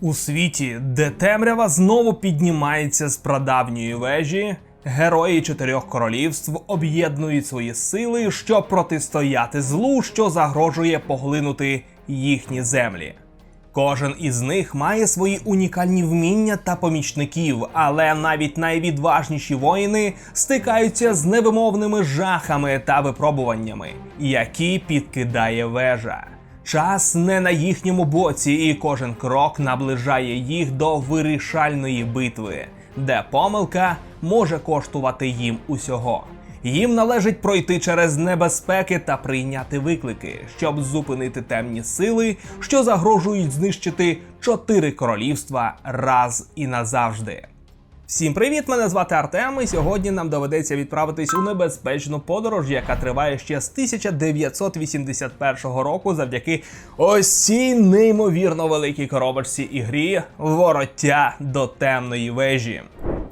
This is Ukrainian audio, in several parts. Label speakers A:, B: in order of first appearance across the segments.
A: У світі, де темрява знову піднімається з прадавньої вежі, герої чотирьох королівств об'єднують свої сили, щоб протистояти злу, що загрожує поглинути їхні землі. Кожен із них має свої унікальні вміння та помічників, але навіть найвідважніші воїни стикаються з невимовними жахами та випробуваннями, які підкидає вежа. Час не на їхньому боці, і кожен крок наближає їх до вирішальної битви, де помилка може коштувати їм усього. Їм належить пройти через небезпеки та прийняти виклики, щоб зупинити темні сили, що загрожують знищити чотири королівства раз і назавжди. Всім привіт! Мене звати Артем, і сьогодні нам доведеться відправитись у небезпечну подорож, яка триває ще з 1981 року, завдяки ось цій неймовірно великій коробочці ігрі Вороття до темної вежі.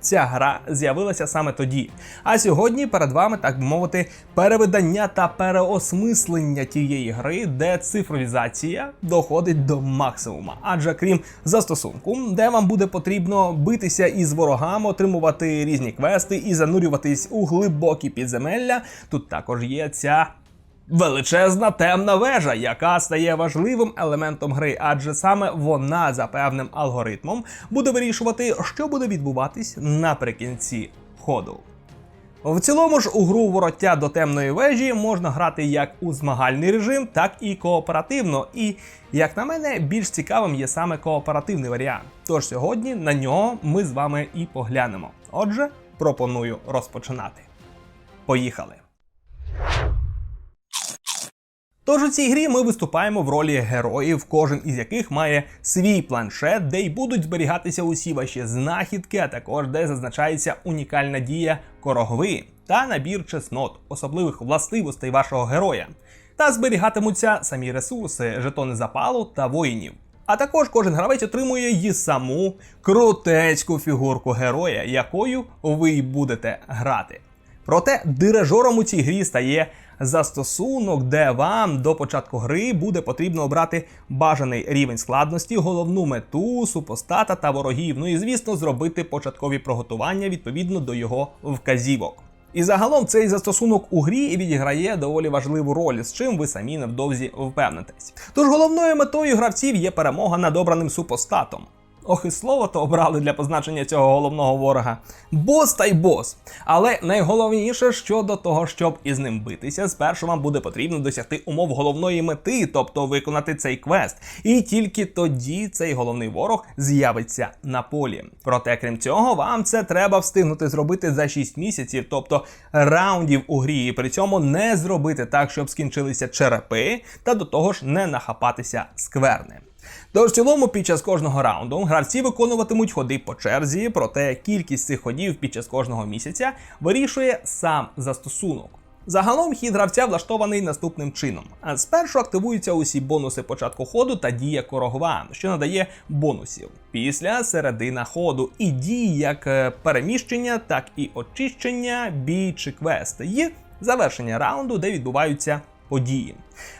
A: ця гра з'явилася саме тоді. А сьогодні перед вами, так би мовити, перевидання та переосмислення тієї гри, де цифровізація доходить до максимума. Адже крім застосунку, де вам буде потрібно битися із ворогами, отримувати різні квести і занурюватись у глибокі підземелля, тут також є ця Величезна темна вежа, яка стає важливим елементом гри, адже саме вона за певним алгоритмом буде вирішувати, що буде відбуватись наприкінці ходу. В цілому ж у гру вороття до темної вежі можна грати як у змагальний режим, так і кооперативно. І, як на мене, більш цікавим є саме кооперативний варіант. Тож сьогодні на нього ми з вами і поглянемо. Отже, пропоную розпочинати. Поїхали! Тож у цій грі ми виступаємо в ролі героїв, кожен із яких має свій планшет, де й будуть зберігатися усі ваші знахідки, а також де зазначається унікальна дія корогви та набір чеснот, особливих властивостей вашого героя. Та зберігатимуться самі ресурси, жетони запалу та воїнів. А також кожен гравець отримує її саму крутецьку фігурку героя, якою ви й будете грати. Проте дирижером у цій грі стає застосунок, де вам до початку гри буде потрібно обрати бажаний рівень складності, головну мету, супостата та ворогів. Ну і звісно, зробити початкові приготування відповідно до його вказівок. І загалом цей застосунок у грі відіграє доволі важливу роль, з чим ви самі невдовзі впевнитесь. Тож головною метою гравців є перемога над обраним супостатом. Ох, і слово то обрали для позначення цього головного ворога. Бос та й бос. Але найголовніше щодо того, щоб із ним битися, спершу вам буде потрібно досягти умов головної мети, тобто виконати цей квест. І тільки тоді цей головний ворог з'явиться на полі. Проте, крім цього, вам це треба встигнути зробити за 6 місяців, тобто раундів у грі. І при цьому не зробити так, щоб скінчилися черепи, та до того ж не нахапатися скверни. Тож в цілому під час кожного раунду гравці виконуватимуть ходи по черзі, проте кількість цих ходів під час кожного місяця вирішує сам застосунок. Загалом хід гравця влаштований наступним чином. Спершу активуються усі бонуси початку ходу та дія корогва, що надає бонусів. Після середина ходу і дії як е, переміщення, так і очищення, бій чи квест. І завершення раунду, де відбуваються події.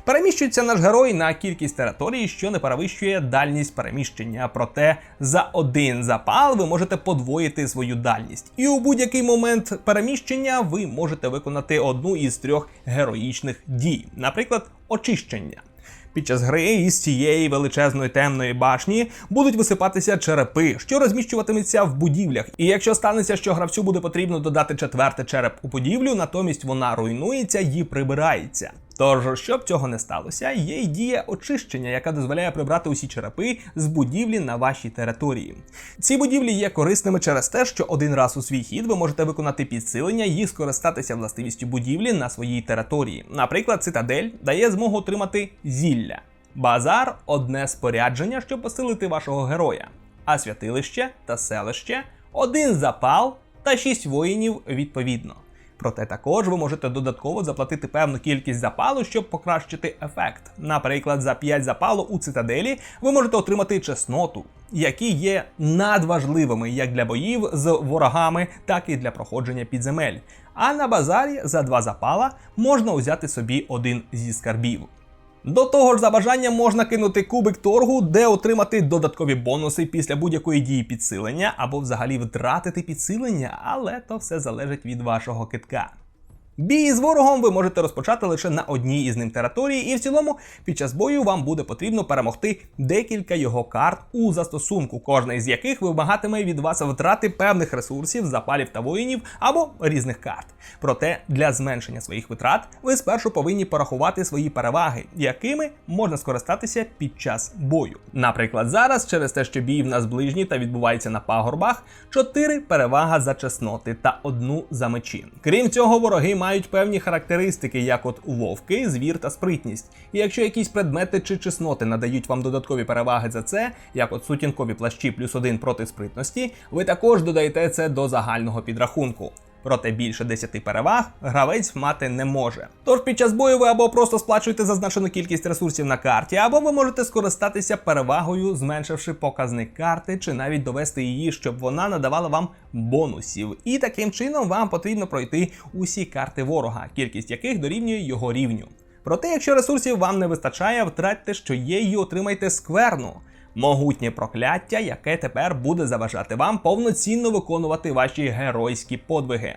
A: Переміщується наш герой на кількість територій, що не перевищує дальність переміщення. Проте за один запал ви можете подвоїти свою дальність. І у будь-який момент переміщення ви можете виконати одну із трьох героїчних дій, наприклад, очищення. Під час гри із цієї величезної темної башні будуть висипатися черепи, що розміщуватимуться в будівлях. І якщо станеться, що гравцю буде потрібно додати четвертий череп у будівлю, натомість вона руйнується і прибирається. Тож, щоб цього не сталося, є й дія очищення, яка дозволяє прибрати усі черепи з будівлі на вашій території. Ці будівлі є корисними через те, що один раз у свій хід ви можете виконати підсилення і скористатися властивістю будівлі на своїй території. Наприклад, цитадель дає змогу отримати зілля. Базар одне спорядження, щоб посилити вашого героя. а святилище та селище, один запал та 6 воїнів відповідно. Проте також ви можете додатково заплатити певну кількість запалу, щоб покращити ефект. Наприклад, за 5 запалу у цитаделі ви можете отримати чесноту, які є надважливими як для боїв з ворогами, так і для проходження підземель. А на базарі за 2 запала можна узяти собі один зі скарбів. До того ж, за бажанням можна кинути кубик торгу, де отримати додаткові бонуси після будь-якої дії підсилення, або взагалі втратити підсилення, але то все залежить від вашого китка. Бій з ворогом ви можете розпочати лише на одній із ним території, і в цілому під час бою вам буде потрібно перемогти декілька його карт у застосунку, кожна із яких вимагатиме від вас втрати певних ресурсів, запалів та воїнів або різних карт. Проте для зменшення своїх витрат ви спершу повинні порахувати свої переваги, якими можна скористатися під час бою. Наприклад, зараз, через те, що бій в нас ближній та відбувається на пагорбах, 4 перевага за чесноти та одну за мечі. Крім цього, вороги мають певні характеристики, як от вовки, звір та спритність. І якщо якісь предмети чи чесноти надають вам додаткові переваги за це, як от сутінкові плащі плюс один проти спритності, ви також додаєте це до загального підрахунку. Проте більше 10 переваг гравець мати не може. Тож під час бою ви або просто сплачуєте зазначену кількість ресурсів на карті, або ви можете скористатися перевагою, зменшивши показник карти, чи навіть довести її, щоб вона надавала вам бонусів. І таким чином вам потрібно пройти усі карти ворога, кількість яких дорівнює його рівню. Проте, якщо ресурсів вам не вистачає, втратьте, що є, і отримайте скверну. Могутнє прокляття, яке тепер буде заважати вам повноцінно виконувати ваші геройські подвиги.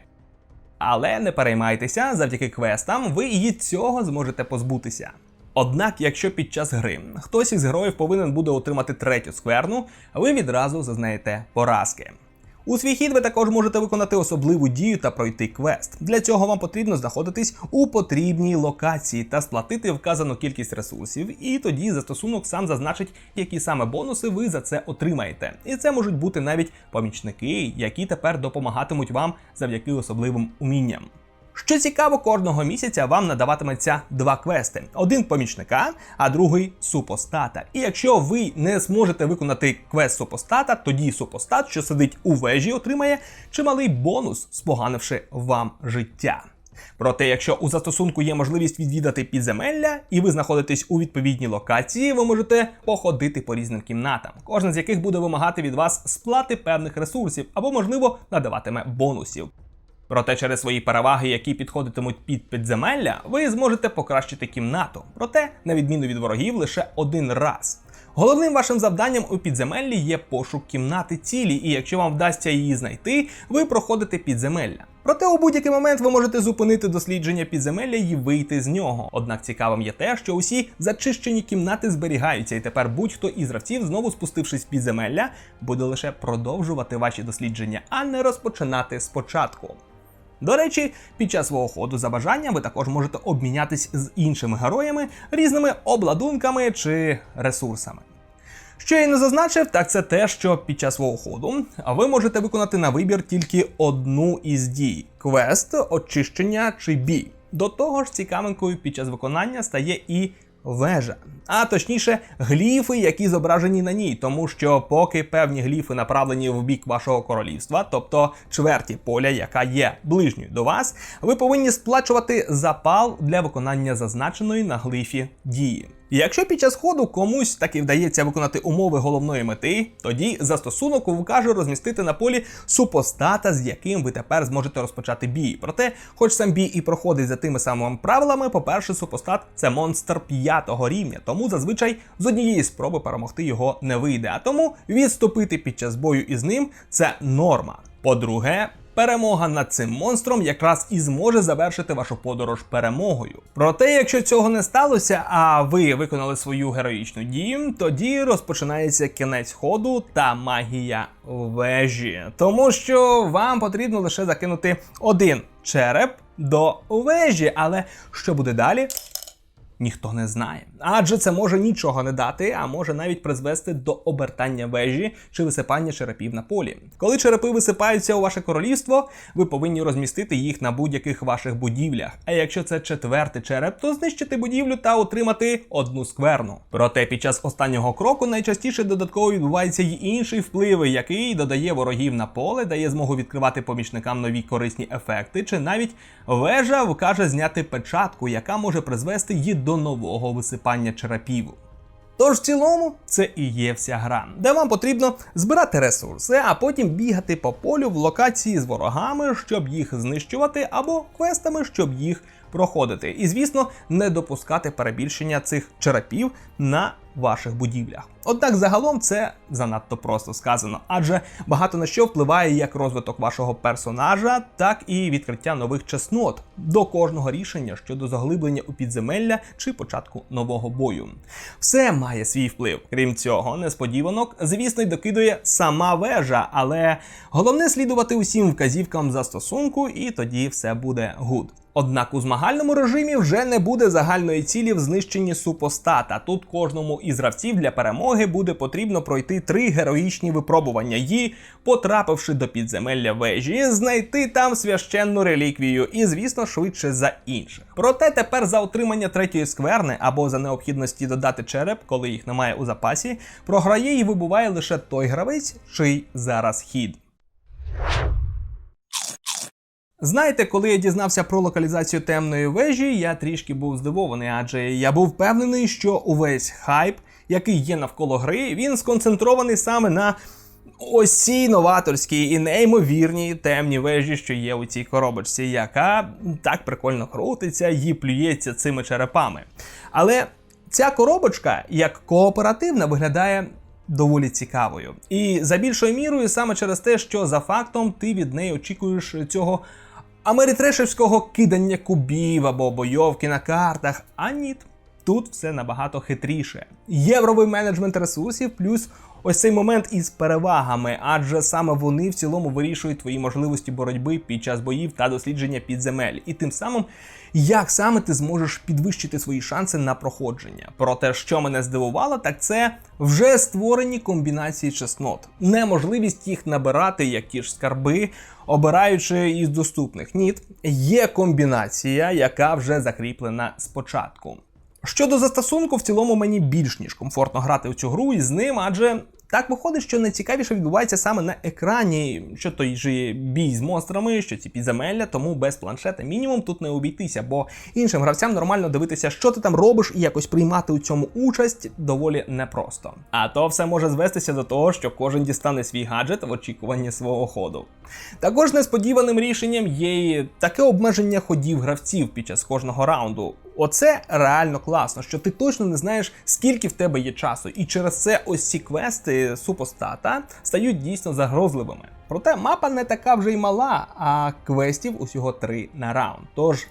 A: Але не переймайтеся, завдяки квестам ви і цього зможете позбутися. Однак, якщо під час гри хтось із героїв повинен буде отримати третю скверну, ви відразу зазнаєте поразки. У свій хід ви також можете виконати особливу дію та пройти квест. Для цього вам потрібно знаходитись у потрібній локації та сплатити вказану кількість ресурсів, і тоді застосунок сам зазначить, які саме бонуси ви за це отримаєте. І це можуть бути навіть помічники, які тепер допомагатимуть вам завдяки особливим умінням. Що цікаво, кожного місяця вам надаватиметься два квести: один помічника, а другий супостата. І якщо ви не зможете виконати квест супостата, тоді супостат, що сидить у вежі, отримає чималий бонус, споганивши вам життя. Проте, якщо у застосунку є можливість відвідати підземелля, і ви знаходитесь у відповідній локації, ви можете походити по різним кімнатам, кожна з яких буде вимагати від вас сплати певних ресурсів або, можливо, надаватиме бонусів. Проте через свої переваги, які підходитимуть під підземелля, ви зможете покращити кімнату. Проте, на відміну від ворогів, лише один раз. Головним вашим завданням у підземеллі є пошук кімнати цілі, і якщо вам вдасться її знайти, ви проходите підземелля. Проте у будь-який момент ви можете зупинити дослідження підземелля і вийти з нього. Однак цікавим є те, що усі зачищені кімнати зберігаються, і тепер будь-хто із гравців, знову спустившись в підземелля, буде лише продовжувати ваші дослідження, а не розпочинати спочатку. До речі, під час свого ходу за бажанням ви також можете обмінятись з іншими героями різними обладунками чи ресурсами. Що я не зазначив, так це те, що під час свого ходу ви можете виконати на вибір тільки одну із дій: квест, очищення чи бій. До того ж, цікавинкою під час виконання стає і вежа, а точніше, гліфи, які зображені на ній, тому що поки певні гліфи направлені в бік вашого королівства, тобто чверті поля, яка є ближньою до вас, ви повинні сплачувати запал для виконання зазначеної на глифі дії. Якщо під час ходу комусь таки вдається виконати умови головної мети, тоді застосунок вкаже розмістити на полі супостата, з яким ви тепер зможете розпочати бій. Проте, хоч сам бій і проходить за тими самими правилами, по-перше, супостат це монстр п'ятого рівня, тому зазвичай з однієї спроби перемогти його не вийде. А тому відступити під час бою із ним це норма. По-друге, перемога над цим монстром якраз і зможе завершити вашу подорож перемогою. Проте, якщо цього не сталося, а ви виконали свою героїчну дію, тоді розпочинається кінець ходу та магія вежі. Тому що вам потрібно лише закинути один череп до вежі, але що буде далі? Ніхто не знає. адже це може нічого не дати, а може навіть призвести до обертання вежі чи висипання черепів на полі. Коли черепи висипаються у ваше королівство, ви повинні розмістити їх на будь-яких ваших будівлях. А якщо це четвертий череп, то знищити будівлю та отримати одну скверну. Проте під час останнього кроку найчастіше додатково відбувається й інший вплив, який додає ворогів на поле, дає змогу відкривати помічникам нові корисні ефекти, чи навіть вежа вкаже зняти печатку, яка може призвести її до нового висипання черепів. Тож в цілому це і є вся гра, де вам потрібно збирати ресурси, а потім бігати по полю в локації з ворогами, щоб їх знищувати, або квестами, щоб їх проходити. І звісно, не допускати перебільшення цих черепів на ваших будівлях. Однак загалом це занадто просто сказано, адже багато на що впливає як розвиток вашого персонажа, так і відкриття нових чеснот до кожного рішення щодо заглиблення у підземелля чи початку нового бою. Все має свій вплив. Крім цього, несподіванок, звісно, й докидує сама вежа, але головне слідувати усім вказівкам застосунку, і тоді все буде гуд. Однак у змагальному режимі вже не буде загальної цілі в знищенні супостата. Тут кожному із гравців для перемоги буде потрібно пройти три героїчні випробування і, потрапивши до підземелля вежі, знайти там священну реліквію і, звісно, швидше за інших. Проте тепер за отримання третьої скверни або за необхідності додати череп, коли їх немає у запасі, програє і вибуває лише той гравець, чий зараз хід. Знаєте, коли я дізнався про локалізацію темної вежі, я трішки був здивований, адже я був впевнений, що увесь хайп, який є навколо гри, він сконцентрований саме на ось цій новаторській і неймовірній темній вежі, що є у цій коробочці, яка так прикольно крутиться і плюється цими черепами. Але ця коробочка, як кооперативна, виглядає. Доволі цікавою. І за більшою мірою саме через те, що за фактом ти від неї очікуєш цього америтрешевського кидання кубів або бойовки на картах. А ні, тут все набагато хитріше. Євровий менеджмент ресурсів, плюс ось цей момент із перевагами, адже саме вони в цілому вирішують твої можливості боротьби під час боїв та дослідження підземель. І тим самим, як саме ти зможеш підвищити свої шанси на проходження. Проте, що мене здивувало, так це вже створені комбінації чеснот, неможливість їх набирати, як ті ж скарби, обираючи із доступних. Ні, є комбінація, яка вже закріплена спочатку. Щодо застосунку, в цілому мені більш ніж комфортно грати у цю гру із ним, адже так виходить, що найцікавіше відбувається саме на екрані, що той же бій з монстрами, що ці підземелля, тому без планшета мінімум тут не обійтися, бо іншим гравцям нормально дивитися, що ти там робиш, і якось приймати у цьому участь доволі непросто. А то все може звестися до того, що кожен дістане свій гаджет в очікуванні свого ходу. Також несподіваним рішенням є і таке обмеження ходів гравців під час кожного раунду. Оце реально класно, що ти точно не знаєш, скільки в тебе є часу, і через це ось ці квести супостата стають дійсно загрозливими. Проте мапа не така вже й мала, а квестів усього три на раунд. Тож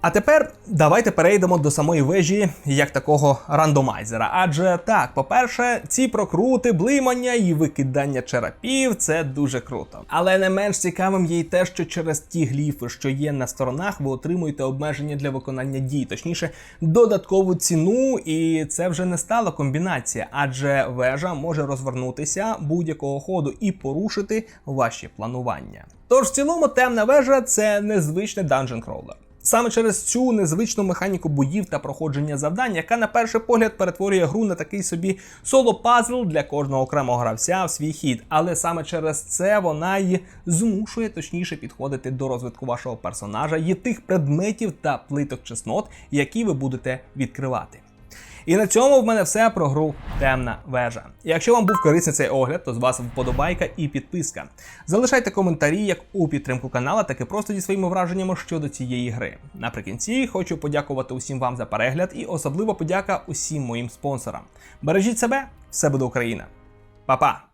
A: а тепер давайте перейдемо до самої вежі як такого рандомайзера. Адже так, по-перше, ці прокрути, блимання і викидання черепів це дуже круто. Але не менш цікавим є й те, що через ті гліфи, що є на сторонах, ви отримуєте обмеження для виконання дій, точніше, додаткову ціну, і це вже не стала комбінація, адже вежа може розвернутися будь-якого ходу і порушити ваші планування. Тож в цілому темна вежа це незвичний данжен кроулер. Саме через цю незвичну механіку боїв та проходження завдань, яка на перший погляд перетворює гру на такий собі соло-пазл для кожного окремого гравця в свій хід. Але саме через це вона й змушує точніше підходити до розвитку вашого персонажа і тих предметів та плиток чеснот, які ви будете відкривати. І на цьому в мене все про гру Темна вежа. Якщо вам був корисний цей огляд, то з вас вподобайка і підписка. Залишайте коментарі як у підтримку канала, так і просто зі своїми враженнями щодо цієї гри. Наприкінці хочу подякувати усім вам за перегляд і особливо подяка усім моїм спонсорам. Бережіть себе, все буде Україна. Па-па!